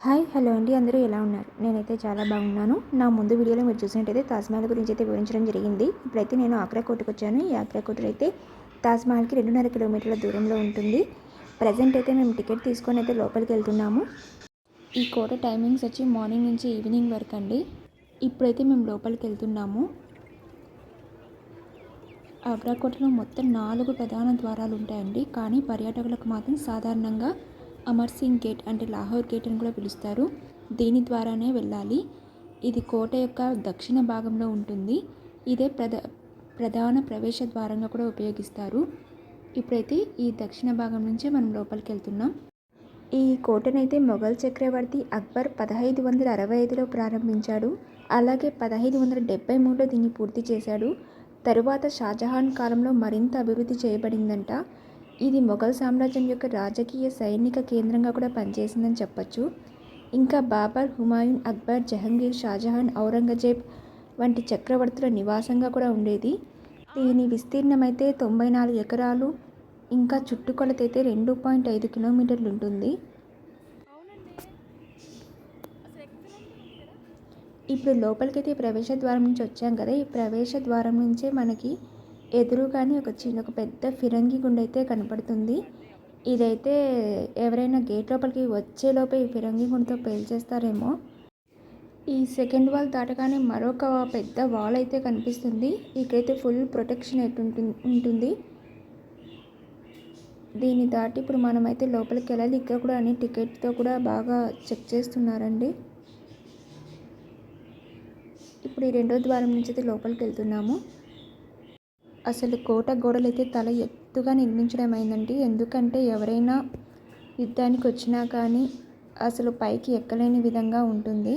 Hi hello అండి. అందరూ ఎలా ఉన్నారు? నేనైతే చాలా బాగున్నాను. నా ముందు వీడియోలో మీరు చూసినట్టయితే తాజ్మహల్ గురించి అయితే వివరించడం జరిగింది. ఇప్పుడైతే నేను ఆగ్రా కోటకు వచ్చాను ఈ ఆగ్రా కోట అయితే తాజ్మహల్కి రెండున్నర కిలోమీటర్ల దూరంలో ఉంటుంది. ప్రజెంట్ అయితే మేము టికెట్ తీసుకొని అయితే లోపలికి వెళ్తున్నాము. ఈ కోట టైమింగ్స్ వచ్చి మార్నింగ్ నుంచి ఈవినింగ్ వరకు అండి. ఇప్పుడైతే మేము లోపలికి వెళ్తున్నాము. ఆగ్రా కోటలో మొత్తం నాలుగు ప్రధాన ద్వారాలు ఉంటాయండి కానీ పర్యాటకులకు మాత్రం సాధారణంగా అమర్ సింగ్ గేట్ అంటే లాహోర్ గేట్ అని కూడా పిలుస్తారు. దీని ద్వారానే వెళ్ళాలి. ఇది కోట యొక్క దక్షిణ భాగంలో ఉంటుంది. ఇదే ప్రధ ప్రధాన ప్రవేశ ద్వారంగా కూడా ఉపయోగిస్తారు. ఇప్పుడైతే ఈ దక్షిణ భాగం నుంచే మనం లోపలికి వెళ్తున్నాం. ఈ కోటనైతే మొఘల్ చక్రవర్తి అక్బర్ పదహైదు వందల అరవై ఐదులో ప్రారంభించాడు. అలాగే పదహైదు వందల డెబ్బై మూడులో దీన్ని పూర్తి చేశాడు. తరువాత షాజహాన్ కాలంలో మరింత అభివృద్ధి చేయబడిందంట. ఇది మొఘల్ సామ్రాజ్యం యొక్క రాజకీయ సైనిక కేంద్రంగా కూడా పనిచేసిందని చెప్పచ్చు. ఇంకా బాబర్ హుమాయూన్ అక్బర్ జహంగీర్ షాజహాన్ ఔరంగజేబ్ వంటి చక్రవర్తుల నివాసంగా కూడా ఉండేది. దీని విస్తీర్ణం అయితే తొంభై నాలుగు ఎకరాలు ఇంకా చుట్టుకొలత అయితే రెండు పాయింట్ ఐదు కిలోమీటర్లు ఉంటుంది. ఇప్పుడు లోపలికైతే ప్రవేశ ద్వారం నుంచి వచ్చాం కదా. ఈ ప్రవేశ ద్వారం నుంచే మనకి ఎదురుగానే ఒక చిన్న ఒక పెద్ద ఫిరంగి గుండె అయితే కనపడుతుంది. ఇదైతే ఎవరైనా గేట్ లోపలికి వచ్చేలోపే ఈ ఫిరంగి గుండెతో పేల్చేస్తారేమో. ఈ సెకండ్ వాల్ దాటగానే మరొక పెద్ద వాల్ అయితే కనిపిస్తుంది. ఇక్కడైతే ఫుల్ ప్రొటెక్షన్ అయితే ఉంటుంది. దీన్ని దాటి ఇప్పుడు మనమైతే లోపలికి వెళ్ళాలి. ఇక్కడ కూడా అన్ని టికెట్తో కూడా బాగా చెక్ చేస్తున్నారండి. ఇప్పుడు ఈ రెండో ద్వారం నుంచి అయితే లోపలికి వెళ్తున్నాము. అసలు కోట గోడలు అయితే తల ఎత్తుగా నిర్మించడం అయిందండి ఎందుకంటే ఎవరైనా యుద్ధానికి వచ్చినా కానీ అసలు పైకి ఎక్కలేని విధంగా ఉంటుంది.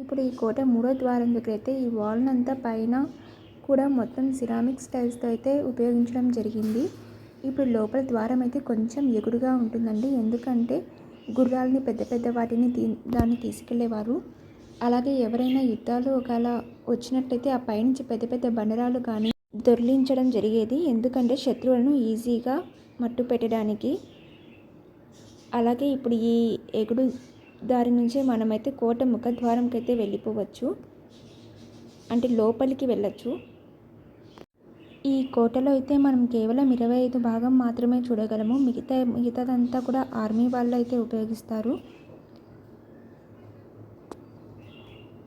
ఇప్పుడు ఈ కోట మూడో ద్వారం దగ్గర అయితే ఈ వాల్నంతా పైన కూడా మొత్తం సిరామిక్ స్టైల్స్తో అయితే ఉపయోగించడం జరిగింది. ఇప్పుడు లోపల ద్వారం అయితే కొంచెం ఎగుడుగా ఉంటుందండి. ఎందుకంటే గుర్రాలని పెద్ద పెద్ద వాటిని తీ దాన్ని తీసుకెళ్ళేవారు. అలాగే ఎవరైనా యుద్ధాలు ఒకవేళ వచ్చినట్టయితే ఆ పైనుంచి పెద్ద పెద్ద బండరాలు కానీ దొర్లించడం జరిగేది. ఎందుకంటే శత్రువులను ఈజీగా మట్టు పెట్టడానికి అలాగే ఇప్పుడు ఈ ఎగుడు దారి నుంచే మనమైతే కోట ముఖద్వారంకి అయితే వెళ్ళిపోవచ్చు. అంటే లోపలికి వెళ్ళచ్చు. ఈ కోటలో అయితే మనం కేవలం ఇరవై ఐదు భాగం మాత్రమే చూడగలము. మిగతా మిగతాదంతా కూడా ఆర్మీ వాళ్ళు అయితే ఉపయోగిస్తారు.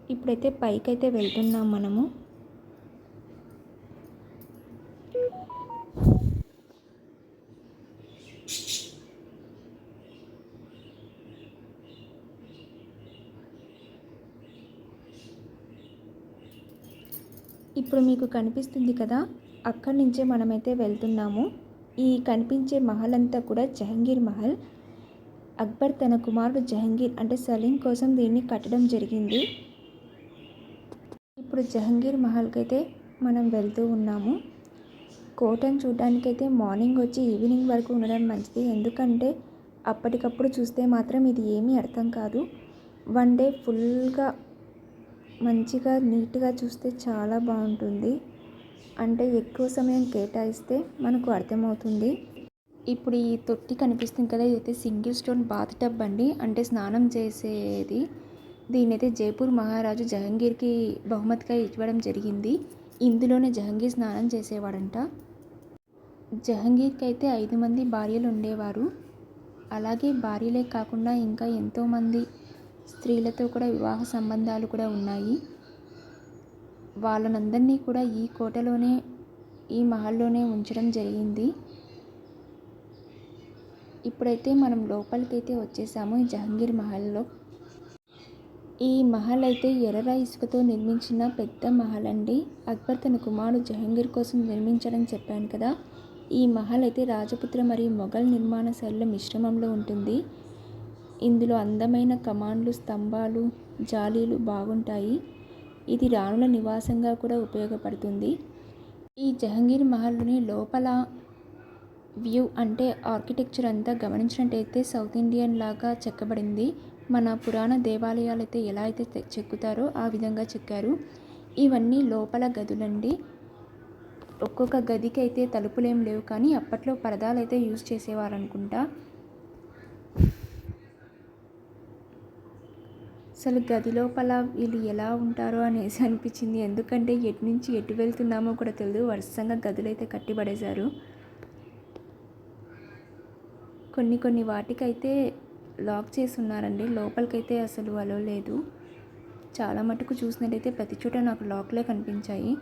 ఇప్పుడైతే పైకి అయితే వెళ్తున్నాం మనము. ఇప్పుడు మీకు కనిపిస్తుంది కదా అక్కడి నుంచే మనమైతే వెళ్తున్నాము. ఈ కనిపించే మహల్ అంతా కూడా జహంగీర్ మహల్. అక్బర్ తన కుమారుడు జహంగీర్ అంటే సలీం కోసం దీన్ని కట్టడం జరిగింది. ఇప్పుడు జహంగీర్ మహల్కి అయితే మనం వెళ్తూ ఉన్నాము. కోటను చూడడానికైతే మార్నింగ్ వచ్చి ఈవినింగ్ వరకు ఉండడం మంచిది. ఎందుకంటే అప్పటికప్పుడు చూస్తే మాత్రం ఇది ఏమీ అర్థం కాదు. వన్ డే ఫుల్గా మంచిగా నీట్గా చూస్తే చాలా బాగుంటుంది. అంటే ఎక్కువ సమయం కేటాయిస్తే మనకు అర్థమవుతుంది. ఇప్పుడు ఈ తొట్టి కనిపిస్తుంది కదా ఇదైతే సింగిల్ స్టోన్ బాత్ టబ్ అండి. అంటే స్నానం చేసేది దీని అయితే జైపూర్ మహారాజు జహంగీర్కి బహుమతిగా ఇవ్వడం జరిగింది. ఇందులోనే జహంగీర్ స్నానం చేసేవాడంట. జహంగీర్కి అయితే ఐదు మంది భార్యలు ఉండేవారు. అలాగే భార్యలే కాకుండా ఇంకా ఎంతోమంది స్త్రీలతో కూడా వివాహ సంబంధాలు కూడా ఉన్నాయి. వాళ్ళనందరినీ కూడా ఈ కోటలోనే ఈ మహల్లోనే ఉంచడం జరిగింది. ఇప్పుడైతే మనం లోపలికైతే వచ్చేసాము ఈ జహంగీర్ మహల్లో. ఈ మహల్ అయితే ఎర్ర ఇసుకతో నిర్మించిన పెద్ద మహల్ అండి అక్బర్ తన కుమారుడు జహంగీర్ కోసం నిర్మించడం చెప్పాను కదా. ఈ మహల్ అయితే రాజపుత్ర మరియు మొఘల్ నిర్మాణ శైలుల మిశ్రమంలో ఉంటుంది. ఇందులో అందమైన కమాండ్లు స్తంభాలు జాలీలు బాగుంటాయి. ఇది రాణుల నివాసంగా కూడా ఉపయోగపడుతుంది. ఈ జహంగీర్ మహల్ని లోపల వ్యూ అంటే ఆర్కిటెక్చర్ అంతా గమనించినట్టయితే సౌత్ ఇండియన్ లాగా చెక్కబడింది. మన పురాణ దేవాలయాలు అయితే ఎలా అయితే చెక్కుతారో ఆ విధంగా చెక్కారు. ఇవన్నీ లోపల గదులండి. ఒక్కొక్క గదికి అయితే తలుపులేం లేవు కానీ అప్పట్లో పరదాలు అయితే యూజ్ చేసేవారు అనుకుంటా అసలు గది లోపల వీళ్ళు ఎలా ఉంటారో అనేసి అనిపించింది. ఎందుకంటే ఎటు నుంచి ఎటు వెళ్తున్నామో కూడా తెలియదు వరుసంగా గదులు అయితే కట్టిపడేశారు. కొన్ని కొన్ని వాటికైతే లాక్ చేసి ఉన్నారండి లోపలికైతే అసలు అలో లేదు. చాలా మటుకు చూసినట్టయితే ప్రతి చోట నాకు లాక్లే కనిపించాయి.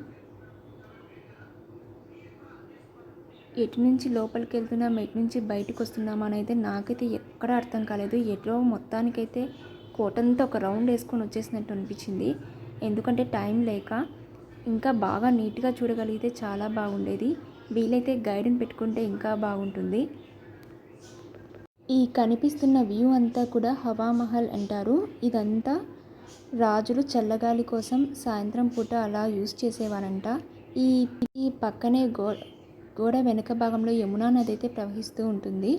ఎటు నుంచి లోపలికి వెళ్తున్నాం ఎటు నుంచి బయటకు వస్తున్నాం అని అయితే నాకైతే ఎక్కడ అర్థం కాలేదు. ఎటో మొత్తానికైతే కోటంతా ఒక రౌండ్ వేసుకొని వచ్చేసినట్టు అనిపించింది. ఎందుకంటే టైం లేక ఇంకా బాగా నీట్గా చూడగలిగితే చాలా బాగుండేది. వీలైతే గైడ్ని పెట్టుకుంటే ఇంకా బాగుంటుంది. ఈ కనిపిస్తున్న వ్యూ అంతా కూడా హవామహల్ అంటారు. ఇదంతా రాజులు చల్లగాలి కోసం సాయంత్రం పూట అలా యూజ్ చేసేవారంట. ఈ ఈ పక్కనే గో గోడ వెనక భాగంలో యమునా నది అయితే ప్రవహిస్తూ ఉంటుంది.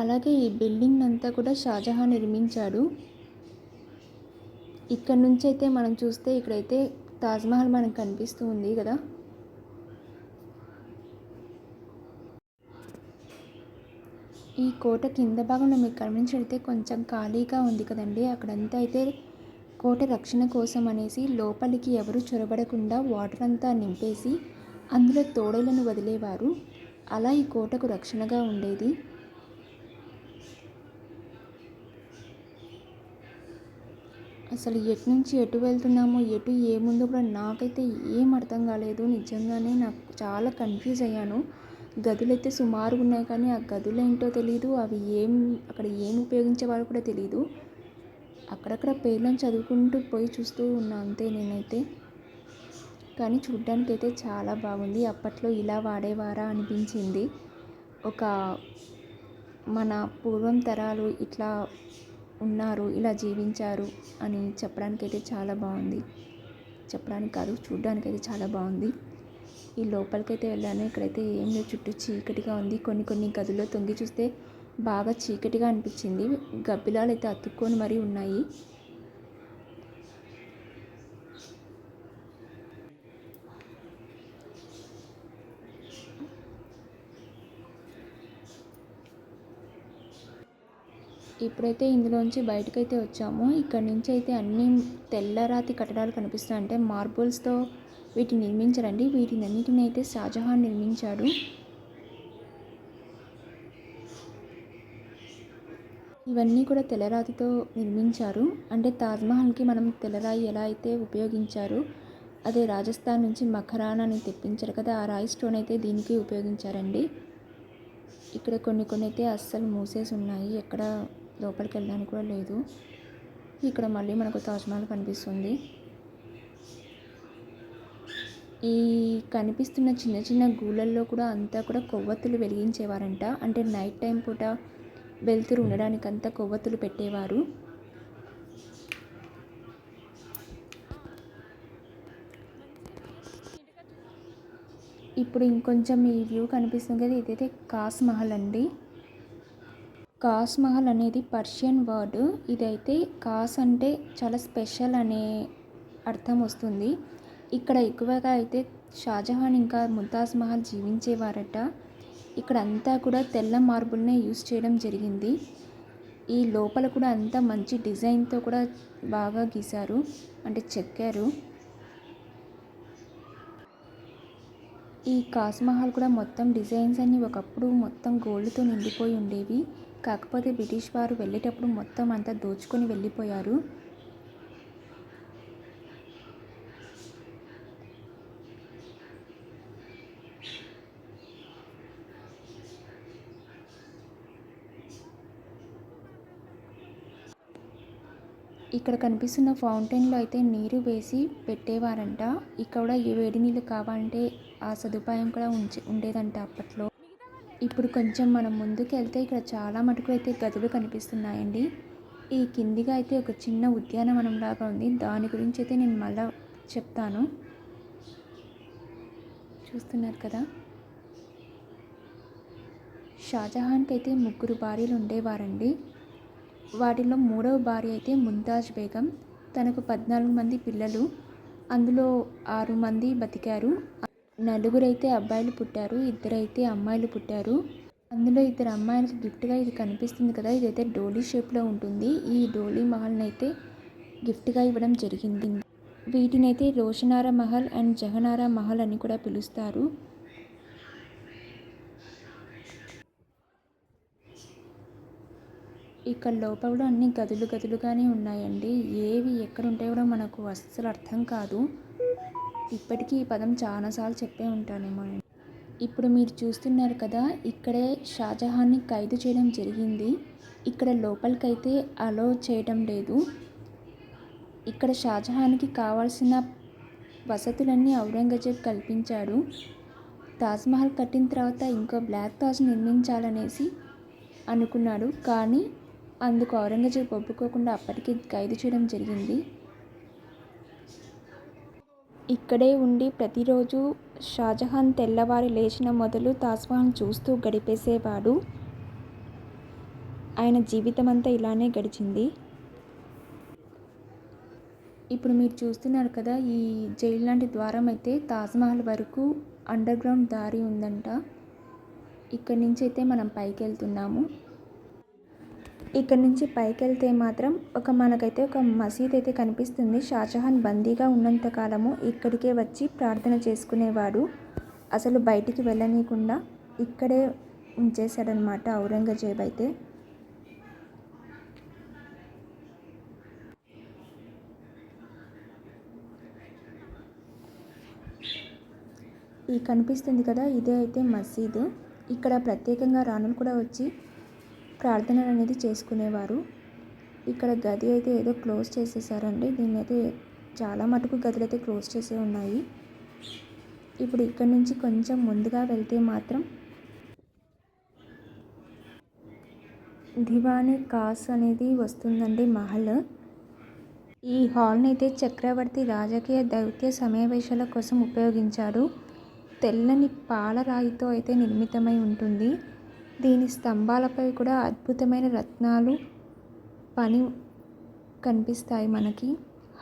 అలాగే ఈ బిల్డింగ్ అంతా కూడా షాజహాన్ నిర్మించాడు. ఇక్కడ నుంచి అయితే మనం చూస్తే ఇక్కడైతే తాజ్మహల్ మనకు కనిపిస్తూ ఉంది కదా. ఈ కోట కింద భాగంలో మీకు గమనించినట్లయితే కొంచెం ఖాళీగా ఉంది కదండి. అక్కడంతా అయితే కోట రక్షణ కోసం అనేసి లోపలికి ఎవరు చొరబడకుండా వాటర్ అంతా నింపేసి అందులో తోడలను వదిలేవారు. అలా ఈ కోటకు రక్షణగా ఉండేది. అసలు ఎటు నుంచి ఎటు వెళ్తున్నామో ఎటు ఏముందో కూడా నాకైతే ఏం అర్థం కాలేదు. నిజంగానే నాకు చాలా కన్ఫ్యూజ్ అయ్యాను. గదులు అయితే సుమారుగా ఉన్నాయి కానీ ఆ గదులు ఏంటో తెలియదు అవి ఏం అక్కడ ఏం ఉపయోగించేవారు కూడా తెలియదు అక్కడక్కడ పేర్లను చదువుకుంటూ పోయి చూస్తూ ఉన్నా అంతే నేనైతే. కానీ చూడ్డానికి అయితే చాలా బాగుంది. అప్పట్లో ఇలా వాడేవారా అనిపించింది. ఒక మన పూర్వం తరాలు ఇట్లా ఉన్నారు ఇలా జీవించారు అని చెప్పడానికైతే చాలా బాగుంది. చెప్పడానికి కాదు చూడడానికి చాలా బాగుంది. ఈ లోపలికైతే వెళ్ళాను. ఇక్కడైతే ఏం లేదు చుట్టూ చీకటిగా ఉంది. కొన్ని కొన్ని గదుల్లో తొంగి చూస్తే బాగా చీకటిగా అనిపించింది. గబ్బిలాలు అయితే అతుక్కొని మరీ ఉన్నాయి. ఇప్పుడైతే ఇందులోంచి బయటకైతే వచ్చాము. ఇక్కడ నుంచి అయితే అన్ని తెల్లరాతి కట్టడాలు కనిపిస్తాయి అంటే మార్బుల్స్తో వీటిని నిర్మించారండి. వీటిని అన్నిటిని అయితే షాజహాన్ నిర్మించాడు. ఇవన్నీ కూడా తెల్లరాతితో నిర్మించారు. అంటే తాజ్మహల్కి మనం తెల్లరాయి ఎలా అయితే ఉపయోగించారు అదే రాజస్థాన్ నుంచి మఖరానాని తెప్పించారు కదా ఆ రాయి స్టోన్ అయితే దీనికి ఉపయోగించారండి. ఇక్కడ కొన్ని కొన్ని అయితే అస్సలు మూసేసి ఉన్నాయి ఎక్కడ లోపలికి వెళ్ళడానికి కూడా లేదు. ఇక్కడ మళ్ళీ మనకు తాజ్మహల్ కనిపిస్తుంది. ఈ కనిపిస్తున్న చిన్న చిన్న గూళ్ళల్లో కూడా అంతా కూడా కొవ్వొత్తులు వెలిగించేవారంట. అంటే నైట్ టైం పూట వెళ్తురు ఉండడానికి అంతా కొవ్వొత్తులు పెట్టేవారు. ఇప్పుడు ఇంకొంచెం ఈ వ్యూ కనిపిస్తుంది కదా ఇదైతే కాస్ మహల్ అండి. కాస్ మహల్ అనేది పర్షియన్ వర్డ్. ఇదైతే కాస్ అంటే చాలా స్పెషల్ అనే అర్థం వస్తుంది. ఇక్కడ ఎక్కువగా అయితే షాజహాన్ ఇంకా ముంతాజ్ మహల్ జీవించేవారట. ఇక్కడ అంతా కూడా తెల్ల మార్బుల్నే యూస్ చేయడం జరిగింది. ఈ లోపల కూడా అంతా మంచి డిజైన్తో కూడా బాగా గీశారు. అంటే చెక్కారు. ఈ కాస్ మహల్ కూడా మొత్తం డిజైన్స్ అన్ని ఒకప్పుడు మొత్తం గోల్డ్తో నిండిపోయి ఉండేవి. కాకపోతే బ్రిటిష్ వారు వెళ్ళేటప్పుడు మొత్తం అంతా దోచుకొని వెళ్ళిపోయారు. ఇక్కడ కనిపిస్తున్న ఫౌంటైన్లో అయితే నీరు వేసి పెట్టేవారంట. ఇక్కడ ఏ వేడి నీళ్ళు కావాలంటే ఆ సదుపాయం కూడా ఉంచి ఉండేదంట అప్పట్లో. ఇప్పుడు కొంచెం మనం ముందుకు వెళ్తే ఇక్కడ చాలా మటుకు అయితే గదులు కనిపిస్తున్నాయండి. ఈ కిందిగా అయితే ఒక చిన్న ఉద్యానవనం లాగా ఉంది. దాని గురించి అయితే నేను మళ్ళా చెప్తాను. చూస్తున్నారు కదా? షాజహాన్కి అయితే ముగ్గురు భార్యలు ఉండేవారండి. వాటిలో మూడవ భార్య అయితే ముంతాజ్ బేగం. తనకు పద్నాలుగు మంది పిల్లలు. అందులో ఆరు మంది బతికారు. నలుగురైతే అబ్బాయిలు పుట్టారు ఇద్దరైతే అమ్మాయిలు పుట్టారు. అందులో ఇద్దరు అమ్మాయిలకి గిఫ్ట్గా ఇది కనిపిస్తుంది కదా ఇదైతే డోలీ షేప్లో ఉంటుంది. ఈ డోలీ మహల్ని అయితే గిఫ్ట్గా ఇవ్వడం జరిగింది. వీటినైతే రోషనారా మహల్ అండ్ జహనారా మహల్ అని కూడా పిలుస్తారు. ఇక్కడ లోపల కూడా అన్ని గదులు గదులుగానే ఉన్నాయండి. ఏవి ఎక్కడ ఉంటాయో కూడా మనకు అస్సలు అర్థం కాదు. ఇప్పటికీ ఈ పదం చాలాసార్లు చెప్పే ఉంటానేమో నేను. ఇప్పుడు మీరు చూస్తున్నారు కదా ఇక్కడే షాజహాన్ని ఖైదు చేయడం జరిగింది. ఇక్కడ లోపలికైతే అలో చేయడం లేదు. ఇక్కడ షాజహాన్కి కావాల్సిన వసతులన్నీ ఔరంగజేబ్ కల్పించాడు. తాజ్మహల్ కట్టిన తర్వాత ఇంకో బ్లాక్ తాజ్ నిర్మించాలనేసి అనుకున్నాడు. కానీ అందుకు ఔరంగజేబ్ ఒప్పుకోకుండా అప్పటికే ఖైదు చేయడం జరిగింది. ఇక్కడే ఉండి ప్రతిరోజు షాజహాన్ తెల్లవారి లేచిన మొదలు తాజ్మహల్ చూస్తూ గడిపేసేవాడు. ఆయన జీవితం అంతా ఇలానే గడిచింది. ఇప్పుడు మీరు చూస్తున్నారు కదా ఈ జైలు లాంటి ద్వారం అయితే తాజ్మహల్ వరకు అండర్ గ్రౌండ్ దారి ఉందంట. ఇక్కడి నుంచి అయితే మనం పైకి వెళ్తున్నాము ఇక్కడ నుంచి పైకి వెళ్తే మాత్రం ఒక మనకైతే ఒక మసీద్ అయితే కనిపిస్తుంది. షాజహాన్ బందీగా ఉన్నంత కాలము ఇక్కడికే వచ్చి ప్రార్థన చేసుకునేవాడు. అసలు బయటికి వెళ్ళనీయకుండా ఇక్కడే ఉంచేశాడనమాట ఔరంగజేబ్ అయితే. ఈ కనిపిస్తుంది కదా ఇదే అయితే మసీదు. ఇక్కడ ప్రత్యేకంగా రాణులు కూడా వచ్చి ప్రార్థనలు అనేది చేసుకునేవారు. ఇక్కడ గది అయితే ఏదో క్లోజ్ చేసేసారండి. దీన్ని అయితే చాలా మటుకు గదులు అయితే క్లోజ్ చేసే ఉన్నాయి. ఇప్పుడు ఇక్కడ నుంచి కొంచెం ముందుగా వెళ్తే మాత్రం దివానే కాస్ అనేది వస్తుందండి మహల్. ఈ హాల్ని అయితే చక్రవర్తి రాజకీయ దౌత్య సమావేశాల కోసం ఉపయోగించారు. తెల్లని పాలరాయితో అయితే నిర్మితమై ఉంటుంది. దీని స్తంభాలపై కూడా అద్భుతమైన రత్నాలు పని కనిపిస్తాయి మనకి.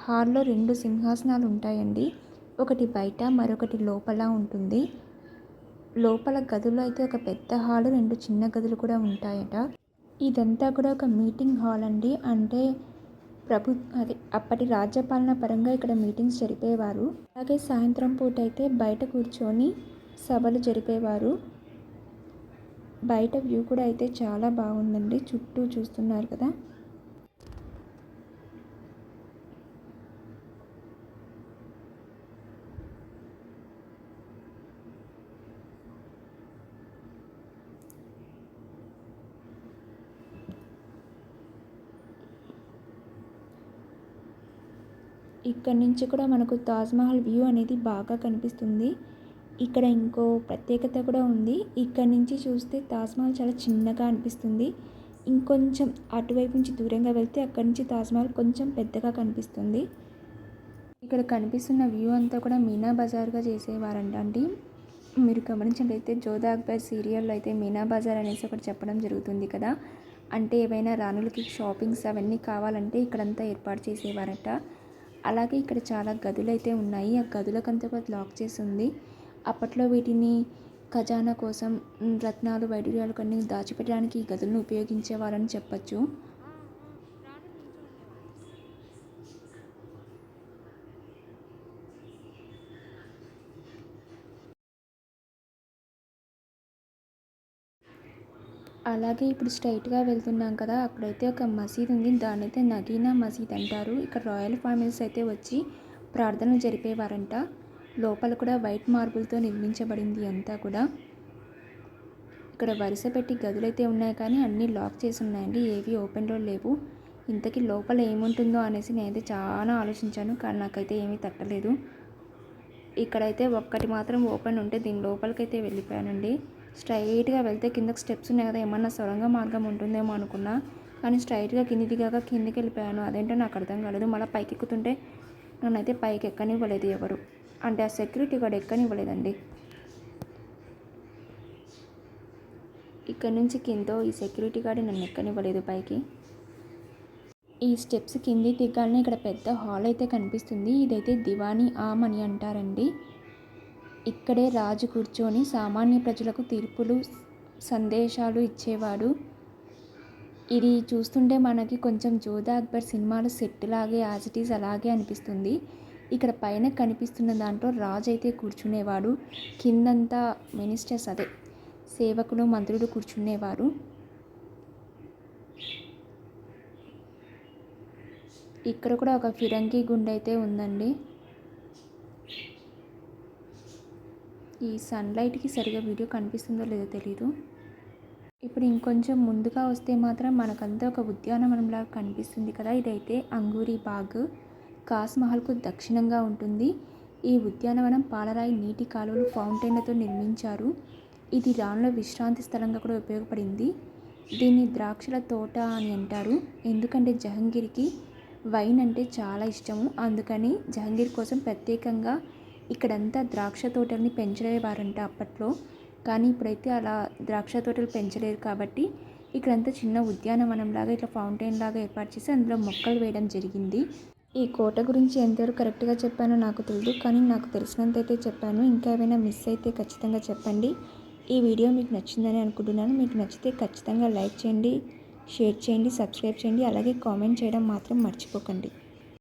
హాల్లో రెండు సింహాసనాలు ఉంటాయండి. ఒకటి బయట మరొకటి లోపల ఉంటుంది. లోపల గదులు అయితే ఒక పెద్ద హాల్ రెండు చిన్న గదులు కూడా ఉంటాయట. ఇదంతా కూడా ఒక మీటింగ్ హాల్ అండి. అంటే ప్రభు అదే అప్పటి రాజ్యపాలన పరంగా ఇక్కడ మీటింగ్స్ జరిపేవారు. అలాగే సాయంత్రం పూట అయితే బయట కూర్చొని సభలు జరిపేవారు. బయట వ్యూ కూడా అయితే చాలా బాగుందండి. చుట్టూ చూస్తున్నారు కదా. ఇక్కడ నుంచి కూడా మనకు తాజ్మహల్ వ్యూ అనేది బాగా కనిపిస్తుంది. ఇక్కడ ఇంకో ప్రత్యేకత కూడా ఉంది. ఇక్కడ నుంచి చూస్తే తాజ్మహల్ చాలా చిన్నగా అనిపిస్తుంది. ఇంకొంచెం అటువైపు నుంచి దూరంగా వెళ్తే అక్కడి నుంచి తాజ్మహల్ కొంచెం పెద్దగా కనిపిస్తుంది. ఇక్కడ కనిపిస్తున్న వ్యూ అంతా కూడా మీనా బజార్గా చేసేవారంట అండి. మీరు గమనించినట్లయితే జోధా అక్బర్ సీరియల్లో అయితే మీనా బజార్ అనేసి ఒకటి చెప్పడం జరుగుతుంది కదా. అంటే ఏవైనా రాణులకి షాపింగ్స్ అవన్నీ కావాలంటే ఇక్కడంతా ఏర్పాటు చేసేవారట. అలాగే ఇక్కడ చాలా గదులు అయితే ఉన్నాయి. ఆ గదులకంతా కూడా లాక్ చేసి ఉంది. అప్పట్లో వీటిని ఖజానా కోసం రత్నాలు వైడూర్యాలు కొన్ని దాచిపెట్టడానికి ఈ గదులను ఉపయోగించేవారని చెప్పచ్చు. అలాగే ఇప్పుడు స్ట్రైట్గా వెళ్తున్నాం కదా అక్కడైతే ఒక మసీద్ ఉంది. దాని అయితే నగీనా మసీద్ అంటారు. ఇక్కడ రాయల్ ఫ్యామిలీస్ అయితే వచ్చి ప్రార్థనలు జరిపేవారంట. లోపల కూడా వైట్ మార్బుల్తో నిర్మించబడింది అంతా కూడా. ఇక్కడ వరుస పెట్టి గదులు అయితే ఉన్నాయి కానీ అన్నీ లాక్ చేసి ఉన్నాయండి. ఏవి ఓపెన్లో లేవు. ఇంతకీ లోపల ఏముంటుందో అనేసి నేనైతే చాలా ఆలోచించాను కానీ నాకైతే ఏమీ తట్టలేదు. ఇక్కడైతే ఒక్కటి మాత్రం ఓపెన్ ఉంటే దీని లోపలికైతే వెళ్ళిపోయానండి. స్ట్రైట్గా వెళ్తే కిందకి స్టెప్స్ ఉన్నాయి కదా ఏమన్నా సొరంగ మార్గం ఉంటుందేమో అనుకున్నా కానీ స్ట్రైట్గా కింది దిగాక కిందికి వెళ్ళిపోయాను. అదేంటో నాకు అర్థం కాలేదు. మళ్ళీ పైకి ఎక్కుతుంటే నన్నైతే పైకి ఎక్కనివ్వలేదు ఎవరు. అంటే ఆ సెక్యూరిటీ గార్డ్ ఎక్కనివ్వలేదండి. ఇక్కడ నుంచి కిందో ఈ సెక్యూరిటీ గార్డ్ నన్ను ఎక్కనివ్వలేదు పైకి. ఈ స్టెప్స్ కింది దిగాలని ఇక్కడ పెద్ద హాల్ అయితే కనిపిస్తుంది. ఇదైతే దివానీ ఆమ్ అని అంటారండి. ఇక్కడే రాజు కూర్చొని సామాన్య ప్రజలకు తీర్పులు సందేశాలు ఇచ్చేవాడు. ఇది చూస్తుంటే మనకి కొంచెం జోధా అక్బర్ సినిమాలు సెట్ లాగే యాజిటీస్ అలాగే అనిపిస్తుంది. ఇక్కడ పైన కనిపిస్తున్న దాంట్లో రాజు అయితే కూర్చునేవాడు. కిందంతా మినిస్టర్స్ అదే. సేవకులు మంత్రులు కూర్చునేవారు. ఇక్కడ కూడా ఒక ఫిరంగి గుండె అయితే ఉందండి. ఈ సన్లైట్కి సరిగా వీడియో కనిపిస్తుందో లేదో తెలీదు. ఇప్పుడు ఇంకొంచెం ముందుగా వస్తే మాత్రం మనకంతా ఒక ఉద్యానవనంలాగా కనిపిస్తుంది కదా. ఇదైతే అంగూరి బాగ్. కాస్ మహల్కు దక్షిణంగా ఉంటుంది. ఈ ఉద్యానవనం పాలరాయి నీటి కాలువలు ఫౌంటైన్లతో నిర్మించారు. ఇది రానుల విశ్రాంతి స్థలంగా కూడా ఉపయోగపడింది. దీన్ని ద్రాక్షల తోట అని అంటారు. ఎందుకంటే జహంగీర్కి వైన్ అంటే చాలా ఇష్టము. అందుకని జహంగీర్ కోసం ప్రత్యేకంగా ఇక్కడంతా ద్రాక్ష తోటల్ని పెంచలేవారంట అప్పట్లో. కానీ ఇప్పుడైతే అలా ద్రాక్ష తోటలు పెంచలేరు కాబట్టి ఇక్కడంతా చిన్న ఉద్యానవనం లాగా ఇట్లా ఫౌంటైన్ లాగా ఏర్పాటు చేసి అందులో మొక్కలు వేయడం జరిగింది. ఈ కోట గురించి ఎంతవరకు కరెక్ట్గా చెప్పానో నాకు తెలియదు కానీ నాకు తెలిసినంత అయితే చెప్పాను. ఇంకా ఏమైనా మిస్ అయితే ఖచ్చితంగా చెప్పండి. ఈ వీడియో మీకు నచ్చిందని అనుకుంటున్నాను. మీకు నచ్చితే ఖచ్చితంగా లైక్ చేయండి షేర్ చేయండి సబ్స్క్రైబ్ చేయండి. అలాగే కామెంట్ చేయడం మాత్రం మర్చిపోకండి.